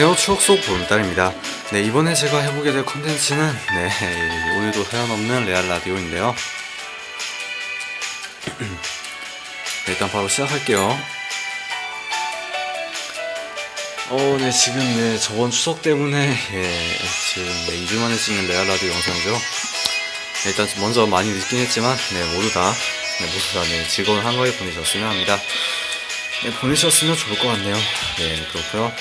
안녕하세요 추억 속 보름달입니다. 네 이번에 제가 해보게 될 컨텐츠는 네 오늘도 사연 없는 레알 라디오인데요. 네, 일단 바로 시작할게요. 어 네 지금 네 저번 추석 때문에 예 지금 네 2주 만에 찍는 레알 라디오 영상이죠. 네, 일단 먼저 많이 늦긴 했지만 네 모두 다 네, 모두 다 네 즐거운 한가위 보내셨으면 합니다. 네 보내셨으면 좋을 것 같네요. 네 그렇고요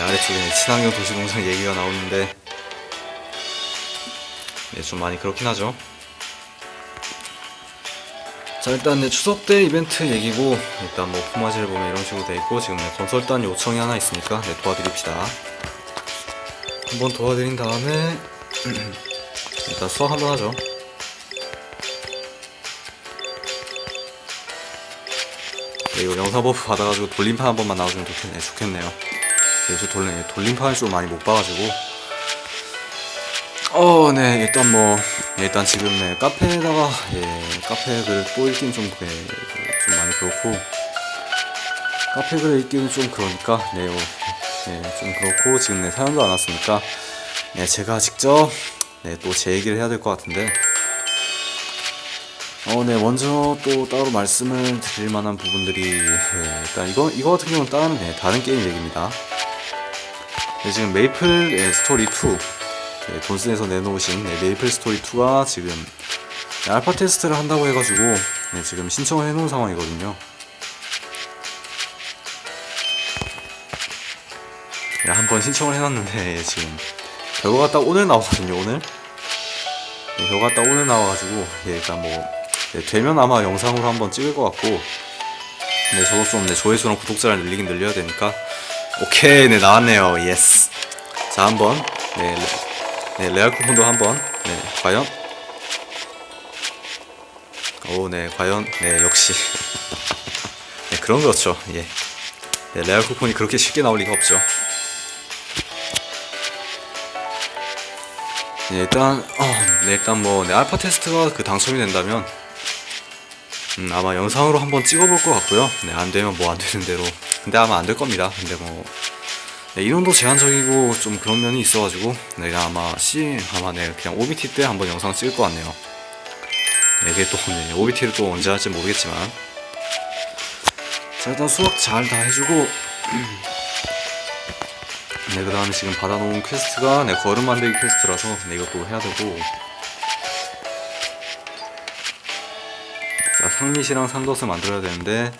아, 네, 아래쪽에 친환경 도시공사 얘기가 나오는데, 네, 좀 많이 그렇긴 하죠. 자, 일단 네, 추석 때 이벤트 얘기고, 일단 뭐 포마지를 보면 이런 식으로 돼 있고, 지금 네, 건설단 요청이 하나 있으니까, 네, 도와드립시다. 한번 도와드린 다음에, 일단 수학 한번 하죠. 네, 이거 영사 버프 받아가지고 돌림판 한 번만 나와주면 좋겠네, 좋겠네요. 요새 돌림, 돌림판을 좀 많이 못 봐가지고. 어, 네, 일단 뭐 일단 지금 네, 카페에다가 예, 카페 글또 읽긴 좀, 네, 좀 많이 그렇고. 카페 글 읽기는 좀 그러니까 네, 요, 네, 좀 그렇고. 지금 네, 사연도 안 왔으니까 네, 제가 직접 네, 또 제 얘기를 해야 될 것 같은데. 어, 네, 먼저 또 따로 말씀을 드릴 만한 부분들이 예, 일단 이거 이거 같은 경우는 다른 네, 다른 게임 얘기입니다. 네, 지금 메이플 예, 스토리 2 네, 돈슨에서 내놓으신 네, 메이플 스토리 2가 지금 네, 알파 테스트를 한다고 해가지고 네, 지금 신청을 해놓은 상황이거든요. 네, 한번 신청을 해놨는데 예, 지금 결과가 딱 오늘 나오거든요. 오늘 네, 결과가 딱 오늘 나와가지고 예, 일단 뭐 네, 되면 아마 영상으로 한번 찍을 것 같고 네, 저도 좀 네, 조회수랑 구독자를 늘리긴 늘려야 되니까 오케이 네 나왔네요. 예스 자 한번 네, 레, 네 레알 쿠폰도 한번 네 과연? 오네 과연? 네 역시. 네 그런 거죠. 예. 네, 레알 쿠폰이 그렇게 쉽게 나올 리가 없죠. 네, 일단 어, 네 일단 뭐 네, 알파 테스트가 그 당첨이 된다면 음, 아마 영상으로 한번 찍어볼 것 같고요. 네, 안 되면 뭐 안 되는 대로. 근데 아마 안 될 겁니다. 근데 뭐 네, 인원도 제한적이고 좀 그런 면이 있어가지고 네, 그냥 아마 C 아마 네 그냥 OBT 때 한번 영상 찍을 것 같네요. 네, 이게 또 네, OBT를 또 언제 할지 모르겠지만 자 일단 수학 잘 다 해주고 네, 그 다음에 지금 받아놓은 퀘스트가 네, 걸음 만들기 퀘스트라서 네, 이것도 해야 되고 자, 상릿이랑 상덧을 만들어야 되는데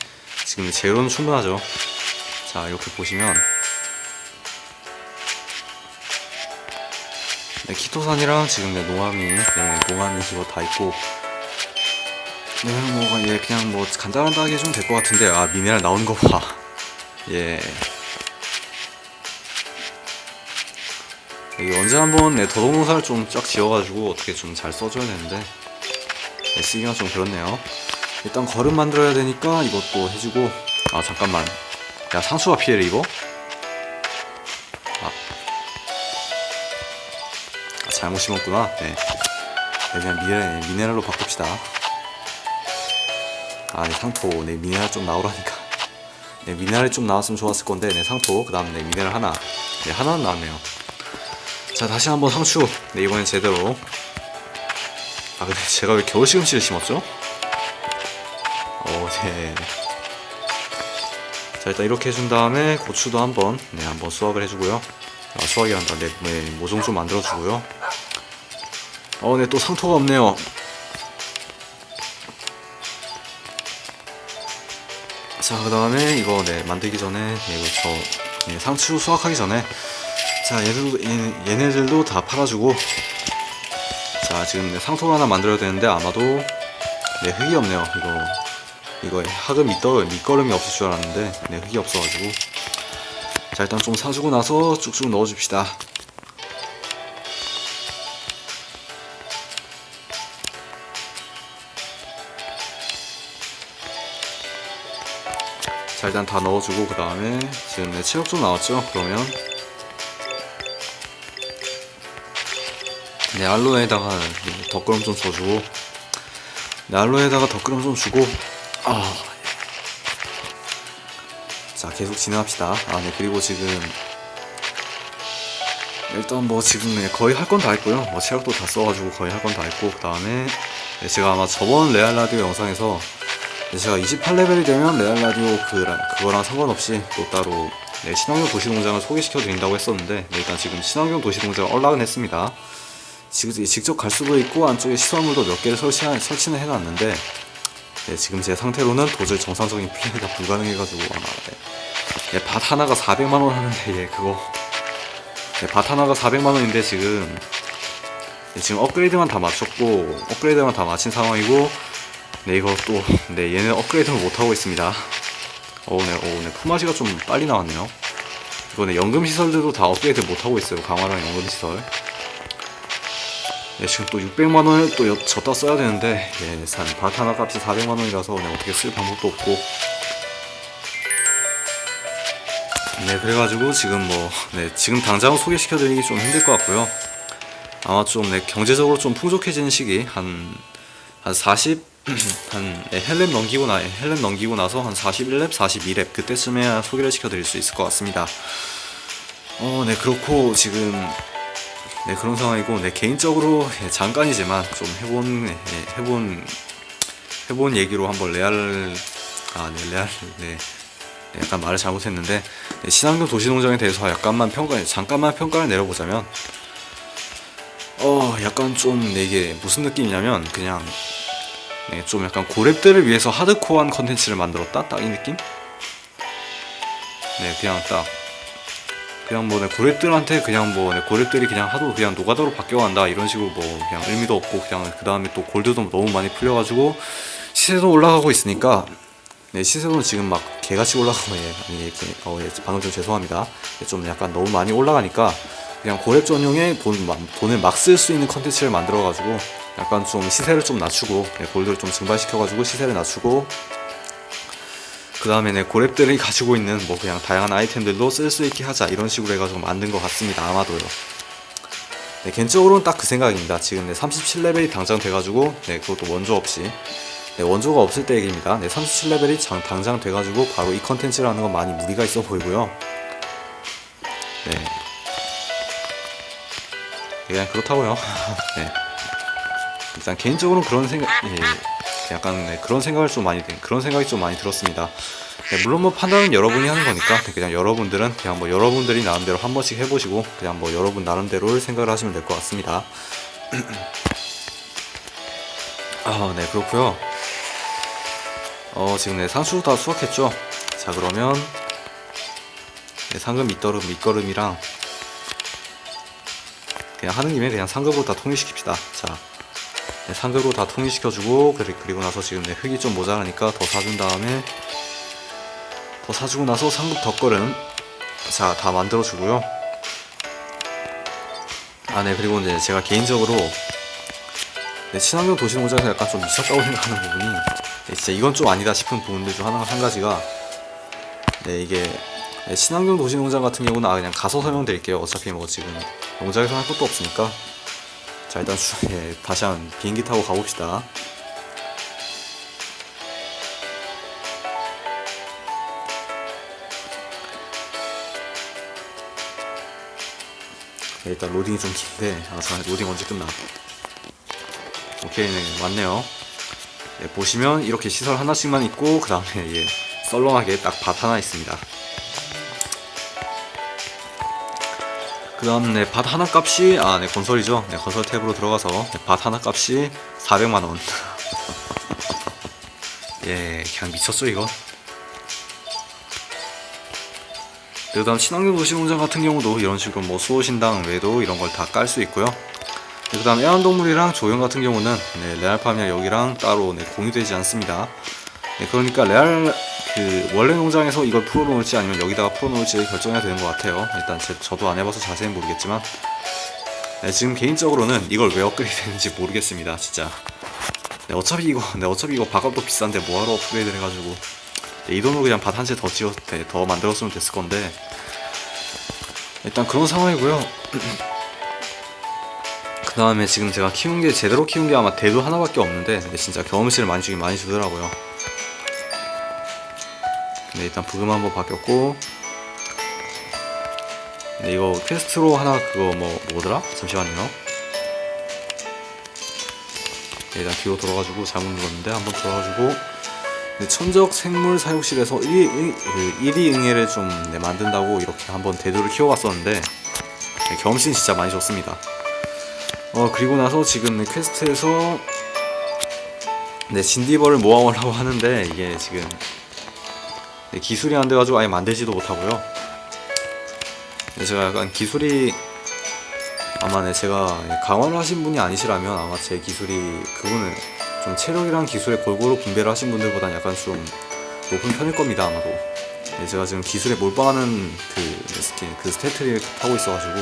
지금 재료는 충분하죠. 자, 이렇게 보시면 네, 키토산이랑 지금 네, 농암이 네, 농암이 이거 다 있고 네, 뭐 예, 그냥 뭐 간단하게 해주면 될것 같은데 아 미네랄 나오는 거 봐. 예. 이게 언제 한번 네, 더덕농사를 좀 쫙 지어가지고 어떻게 좀 잘 써줘야 되는데 네, 쓰기가 좀 그렇네요. 일단 걸음 만들어야 되니까 이것도 해주고 아 잠깐만 야 상수가 피해를 입어? 아, 아 잘못 심었구나. 네. 네, 그냥 미네, 미네랄로 바꿉시다. 아네 상토. 네 미네랄 좀 나오라니까. 네 미네랄이 좀 나왔으면 좋았을 건데 네 상토. 그 다음 네 미네랄 하나. 네 하나는 나왔네요. 자 다시 한번 상추. 네 이번엔 제대로. 아 근데 제가 왜 겨울 시금치를 심었죠? 어, 네. 자, 일단 이렇게 해준 다음에 고추도 한번, 네, 한번 수확을 해주고요. 아, 수확이 한다. 네, 네, 모종 좀 만들어주고요. 어, 네, 또 상토가 없네요. 자, 그 다음에 이거, 네, 만들기 전에, 네, 이거 저, 네, 상추 수확하기 전에, 자, 얘들도, 얘, 얘네들도 다 팔아주고, 자, 지금 네, 상토 하나 만들어야 되는데, 아마도, 네, 흙이 없네요. 이거, 이거 하금 밑더 밑거름이 없을 줄 알았는데 네 흙이 없어가지고. 자 일단 좀 사주고 나서 쭉쭉 넣어줍시다. 자 일단 다 넣어주고 그 다음에 지금 내 체력 좀 나왔죠? 그러면. 네 알로에다가 덧거름 좀 써주고. 네, 알로에다가 덧그름 좀 주고 아. 자 계속 진행합시다. 아네 그리고 지금 일단 뭐 지금 네, 거의 할 건 다 했고요. 뭐 체력도 다 써가지고 거의 할 건 다 했고 그 다음에 네, 제가 아마 저번 레알 라디오 영상에서 네, 제가 28레벨이 되면 레알 라디오 그, 그거랑 상관없이 또 따로 네, 친환경 도시농장을 소개시켜 드린다고 했었는데 네, 일단 지금 친환경 도시농장 연락은 했습니다. 지금 직접 갈 수도 있고 안쪽에 시설물도 몇 개를 설치, 설치는 해놨는데 네, 지금 제 상태로는 도저히 정상적인 플레이가 불가능해가지고 아마 네. 네, 밭 하나가 400만 원 하는데 예 그거. 네, 밭 하나가 400만 원인데 지금 네, 지금 업그레이드만 다 마쳤고 업그레이드만 다 마친 상황이고 네 이거 또네 얘는 업그레이드를 못하고 있습니다. 어네 어네 품앗이가 좀 빨리 나왔네요. 이번에 연금 시설들도 다 업그레이드 못하고 있어요. 강화랑 연금 시설 네, 지금 또 600만 원을 또 여- 졌다 써야 되는데 예, 산 바타나 값이 400만 원이라서 네, 어떻게 쓸 방법도 없고 네 그래가지고 지금 뭐 네, 지금 당장 소개시켜드리기 좀 힘들 것 같고요 아마 좀 네, 경제적으로 좀 풍족해지는 시기 한 한 40, 한 네, 헬랩 넘기고 나 헬랩 넘기고 나서 한 41랩, 42랩 그때쯤에야 소개를 시켜드릴 수 있을 것 같습니다. 어, 네 그렇고 지금 네 그런 상황이고 네 개인적으로 예, 잠깐이지만 좀 해본 예, 해본 해본 얘기로 한번 레알 아 네 레알 네 네, 약간 말을 잘못했는데 네, 신한경 도시농장에 대해서 약간만 평가 잠깐만 평가를 내려보자면 어 약간 좀 네, 이게 무슨 느낌이냐면 그냥 네, 좀 약간 고렙들을 위해서 하드코어한 컨텐츠를 만들었다? 딱 이 느낌? 네 그냥 딱 그냥 뭐 네, 고렙들한테 그냥 뭐 네, 고렙들이 그냥 하도 그냥 노가다로 바뀌어간다 이런 식으로 뭐 그냥 의미도 없고 그냥 그 다음에 또 골드도 너무 많이 풀려가지고 시세도 올라가고 있으니까 네 시세도 지금 막 개같이 올라가고 예 아니 이렇게 어, 예, 방금 좀 죄송합니다. 예, 좀 약간 너무 많이 올라가니까 그냥 고렙 전용에 돈, 막- 돈을 막 쓸 수 있는 컨텐츠를 만들어가지고 약간 좀 시세를 좀 낮추고 예, 골드를 좀 증발시켜가지고 시세를 낮추고 그 다음에 네, 고렙들이 가지고 있는 뭐 그냥 다양한 아이템들도 쓸 수 있게 하자. 이런 식으로 해가지고 만든 것 같습니다 아마도요. 네, 개인적으로는 딱 그 생각입니다. 지금 네, 37레벨이 당장 돼가지고 네, 그것도 원조 없이. 네, 원조가 없을 때 얘기입니다. 네, 37레벨이 장, 당장 돼가지고 바로 이 컨텐츠를 하는 건 많이 무리가 있어 보이고요. 네. 네, 그냥 그렇다고요. 네. 일단 개인적으로는 그런 생각 예, 약간 네, 그런 생각을 좀 많이 든- 그런 생각이 좀 많이 들었습니다. 네, 물론 뭐 판단은 여러분이 하는 거니까 네, 그냥 여러분들은 그냥 뭐 여러분들이 나름대로 한 번씩 해보시고 그냥 뭐 여러분 나름대로를 생각을 하시면 될 것 같습니다. 아, 네 그렇고요. 어 지금 네 상추 다 수확했죠. 자 그러면 네, 상금 밑거름 밑거름이랑 그냥 하는 김에 그냥 상급으로 다 통일시킵시다. 자 네, 상급으로 다 통일시켜주고 그리- 그리고 나서 지금 네, 흙이 좀 모자라니까 더 사준 다음에 더 사주고 나서 상급 덧걸음 자 다 만들어주고요. 아 네 그리고 이제 제가 개인적으로 네, 친환경 도시농장에서 약간 좀 미쳤다고 생각하는 부분이 네, 진짜 이건 좀 아니다 싶은 부분들 중 하나 한 가지가 네 이게 네, 친환경 도시농장 같은 경우는 아 그냥 가서 설명드릴게요. 어차피 뭐 지금 농장에서 할 것도 없으니까 자 일단 수, 예, 다시 한 비행기 타고 가봅시다. 네, 일단 로딩이 좀 긴데 아 로딩 언제 끝나? 오케이 네 왔네요. 네, 보시면 이렇게 시설 하나씩만 있고 그 다음에 예, 썰렁하게 딱 밭 하나 있습니다 그 다음 네, 밭 하나 값이 아 네 건설이죠. 네 건설 탭으로 들어가서 네, 밭 하나 값이 400만원. 예 그냥 미쳤죠 이거. 그 다음 친환경 도시농장 같은 경우도 이런 식으로 뭐 수호신당 외에도 이런 걸 다 깔 수 있고요. 그 다음 애완동물이랑 조형 같은 경우는 네, 레알팜이랑 여기랑 따로 네, 공유되지 않습니다. 네, 그러니까 레알 그 원래 농장에서 이걸 풀어놓을지 아니면 여기다가 풀어놓을지 결정해야 되는 것 같아요. 일단 제, 저도 안 해봐서 자세히 모르겠지만 네, 지금 개인적으로는 이걸 왜 업그레이드 했는지 모르겠습니다. 진짜. 네, 어차피 이거 네, 어차피 이거 바값도 비싼데 뭐하러 업그레이드를 해가지고 네, 이 돈으로 그냥 밭 한 채 더 지어 네, 더 만들었으면 됐을 건데 일단 그런 상황이고요. 그 다음에 지금 제가 키운 게 제대로 키운 게 아마 대도 하나밖에 없는데 근데 진짜 경험치를 많이 주긴 많이 주더라고요. 네 일단 부금 한번 바뀌었고 네 이거 퀘스트로 하나 그거 뭐 뭐더라? 잠시만요. 네, 일단 뒤로 돌아가지고 잘못 눌렀는데 한번 돌아가지고 네, 천적 생물 사육실에서 1위, 그 1위 응애를 좀 네, 만든다고 이렇게 한번 대두를 키워봤었는데 네, 경험치는 진짜 많이 줬습니다. 어 그리고 나서 지금 네, 퀘스트에서 네 진디버를 모아오려고 하는데 이게 지금 네, 기술이 안 돼가지고 아예 만들지도 못하고요. 네, 제가 약간 기술이 아마 네 제가 강화를 하신 분이 아니시라면 아마 제 기술이 그분은 좀 체력이랑 기술에 골고루 분배를 하신 분들보다는 약간 좀 높은 편일 겁니다 아마도. 네, 제가 지금 기술에 몰빵하는 그 그 스태트를 타고 있어가지고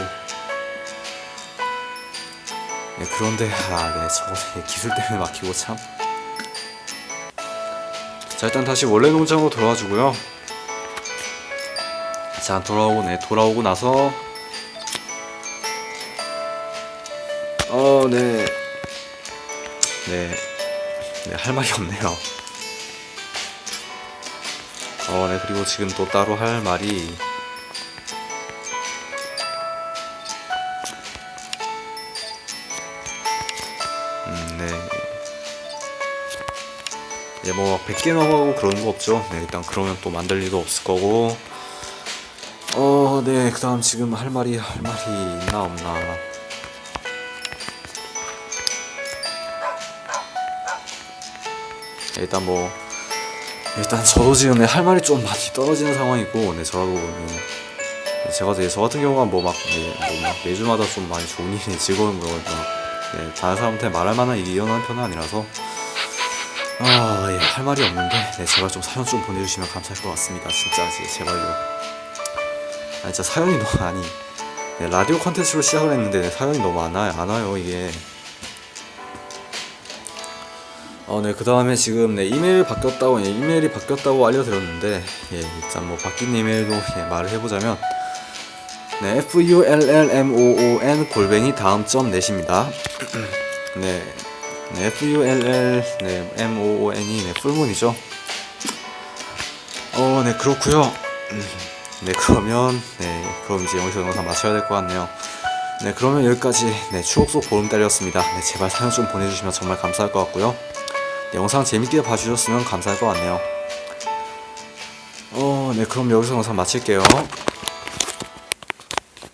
네, 그런데 저거 네, 기술 때문에 막히고 참. 자 일단 다시 원래 농장으로 돌아와 주고요. 자 돌아오고 네 돌아오고 나서 어 네. 네. 네, 할 말이 없네요. 어, 네, 그리고 지금 또 따로 할 말이 뭐 100개 넘어가고 그런 거 없죠. 네, 일단 그러면 또 만들 일도 없을 거고. 어, 네, 그 다음 지금 할 말이 할 말이 있나 없나. 네, 일단 뭐 일단 저도 지금 네, 할 말이 좀 많이 떨어지는 상황이고 네 저라도 네, 제가 이제 저 같은 경우가 뭐막 네, 뭐막 매주마다 좀 많이 좋은 일이 즐거운 거막 네, 다른 사람한테 말할 만한 일이 일어나는 편은 아니라서 아, 예, 할 말이 없는데 네, 제발 좀 사연 좀 보내주시면 감사할 것 같습니다. 진짜 제- 제발요. 아 진짜 사연이 너무 아니 네, 라디오 컨텐츠로 시작을 했는데 네, 사연이 너무 안 와요 안 와요 이게. 어, 네, 그 다음에 지금, 네, 이메일 바뀌었다고, 예, 이메일이 바뀌었다고 알려드렸는데, 예, 일단 뭐, 바뀐 이메일도, 예, 말을 해보자면, 네, fullmoon 골뱅이 다음 점 넷입니다. 네, 네, full, 네, moon이, 네, 풀문이죠. 어, 네, 그렇구요 네, 그러면, 네, 그럼 이제 여기서 영상 마쳐야 될 것 같네요. 네, 그러면 여기까지, 네, 추억 속 보름달이었습니다. 네, 제발 사연 좀 보내주시면 정말 감사할 것 같고요. 네, 영상 재밌게 봐주셨으면 감사할 것 같네요. 어, 네, 그럼 여기서 영상 마칠게요.